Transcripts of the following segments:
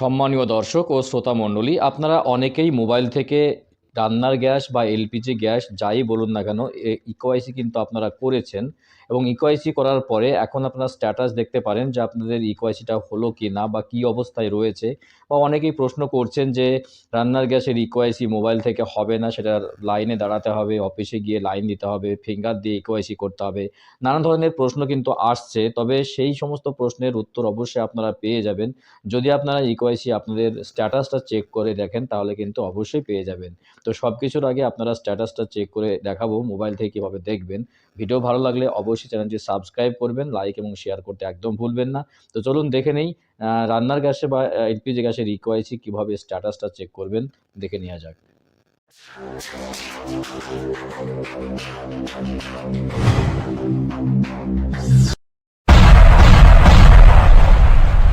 সম্মানীয় দর্শক ও শ্রোতা মণ্ডলী আপনারা অনেকেই মোবাইল থেকে রান্নার গ্যাস বা এলপিজি গ্যাস যাই বলুন না কেন ইকোআইসি কিন্তু আপনারা করেছেন এবং ইকোআইসি করার পরে এখন আপনারা স্ট্যাটাস দেখতে পারেন যে আপনাদের ইকোআইসিটা হলো কি না বা কী অবস্থায় রয়েছে বা অনেকেই প্রশ্ন করছেন যে রান্নার গ্যাসের ইকোআইসি মোবাইল থেকে হবে না, সেটা লাইনে দাঁড়াতে হবে অফিসে গিয়ে লাইন দিতে হবে ফিঙ্গার দিয়ে ইকোআইসি করতে হবে, নানা ধরনের প্রশ্ন কিন্তু আসছে। তবে সেই সমস্ত প্রশ্নের উত্তর অবশ্যই আপনারা পেয়ে যাবেন। যদি আপনারা ইকোআইসি আপনাদের স্ট্যাটাসটা চেক করে দেখেন, তাহলে কিন্তু অবশ্যই পেয়ে যাবেন। তো সব কিছুর আগে আপনারা স্ট্যাটাসটা চেক করে দেখাবো মোবাইল থেকে কীভাবে দেখবেন। ভিডিও ভালো লাগলে অবশ্যই চ্যানেলটি সাবস্ক্রাইব করবেন লাইক এবং শেয়ার করতে একদম ভুলবেন না। তো চলুন দেখে নেই রান্নার গ্যাসে বা এলপিজি গ্যাসে ইকোআইসি কীভাবে স্ট্যাটাসটা চেক করবেন, দেখে নেওয়া যাক।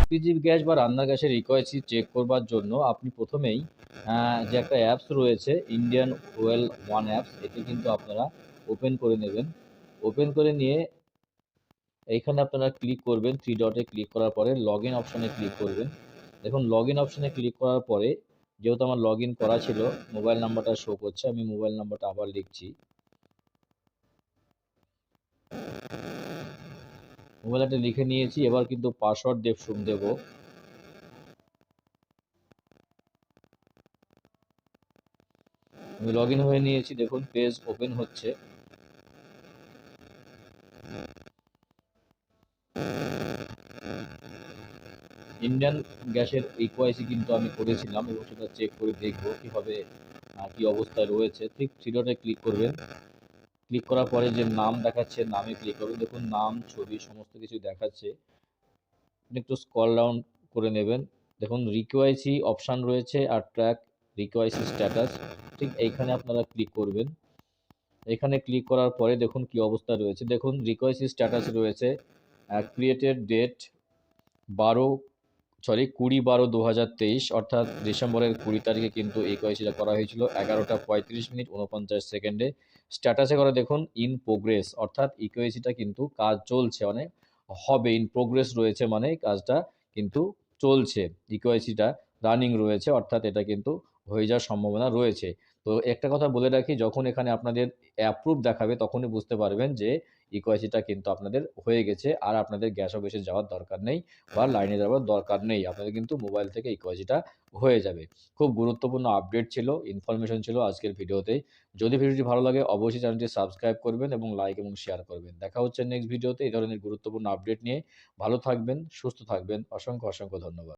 এলপিজি গ্যাস বা রান্নার গ্যাসের ইকোআইসি চেক করবার জন্য আপনি প্রথমেই যে একটা অ্যাপস রয়েছে ইন্ডিয়ান ওয়েল ওয়ান অ্যাপস এটি কিন্তু আপনারা ওপেন করে নেবেন। ওপেন করে নিয়ে এইখানে আপনারা ক্লিক করবেন থ্রি ডটে ক্লিক করার পরে লগ ইন অপশানে ক্লিক করবেন। দেখুন লগ ইন অপশানে ক্লিক করার পরে যেহেতু আমার লগ ইন করা ছিল মোবাইল নাম্বারটা শো করছে, আমি মোবাইল নাম্বারটা আবার লিখছি। মোবাইলটা লিখে নিয়েছি, এবার কিন্তু পাসওয়ার্ড দেব দেবো। আমি লগ ইন হয়ে নিয়েছি, দেখুন পেজ ওপেন হচ্ছে। ইন্ডিয়ান গ্যাসের ইকোআইসি কিন্তু আমি করেছিলাম, এবং সেটা চেক করে দেখব কীভাবে কী অবস্থায় রয়েছে। ঠিক থ্রি ক্লিক করবেন। ক্লিক করার পরে যে নাম দেখাচ্ছে, নামে ক্লিক করবেন। দেখুন, নাম, ছবি, সমস্ত কিছু দেখাচ্ছে। একটু স্কল ডাউন করে নেবেন। দেখুন রিকোয়াইসি অপশান রয়েছে আর ট্র্যাক রিকোয়াইসি স্ট্যাটাস ঠিক এইখানে আপনারা ক্লিক করবেন। এখানে ক্লিক করার পরে দেখুন কি অবস্থা রয়েছে। দেখুন রিকোয়েসি স্ট্যাটাস রয়েছে ক্রিয়েটেড ডেট বারো সরি কুড়ি বারো দু অর্থাৎ ডিসেম্বরের কুড়ি তারিখে কিন্তু এই কয়েসিটা করা হয়েছিল। এগারোটা পঁয়ত্রিশ মিনিট উনপঞ্চাশ সেকেন্ডে। স্ট্যাটাসে করে দেখুন ইন প্রোগ্রেস অর্থাৎ ইকোয়েসিটা কিন্তু কাজ চলছে মানে হবে ইন প্রোগ্রেস রয়েছে মানে কাজটা কিন্তু চলছে। ইকোয়েসিটা রানিং রয়েছে, অর্থাৎ এটা কিন্তু হয়ে যাওয়ার সম্ভাবনা রয়েছে। তো একটা কথা বলে রাখি যখন এখানে আপনাদের অ্যাপ্রুভ দেখাবে তখনই বুঝতে পারবেন যে ইকোয়াইসিটা কিন্তু আপনাদের হয়ে গেছে আর আপনাদের গ্যাস অফিসে যাওয়ার দরকার নেই বা লাইনে যাওয়ার দরকার নেই। আপনাদের কিন্তু মোবাইল থেকে ইকোয়াইসিটা হয়ে যাবে। খুব গুরুত্বপূর্ণ আপডেট ছিল ইনফরমেশন ছিল আজকের ভিডিওতে। যদি ভিডিওটি ভালো লাগে অবশ্যই চ্যানেলটি সাবস্ক্রাইব করবেন এবং লাইক এবং শেয়ার করবেন। দেখা হচ্ছে নেক্সট ভিডিওতে এই ধরনের গুরুত্বপূর্ণ আপডেট নিয়ে ভালো থাকবেন সুস্থ থাকবেন। অসংখ্য অসংখ্য ধন্যবাদ।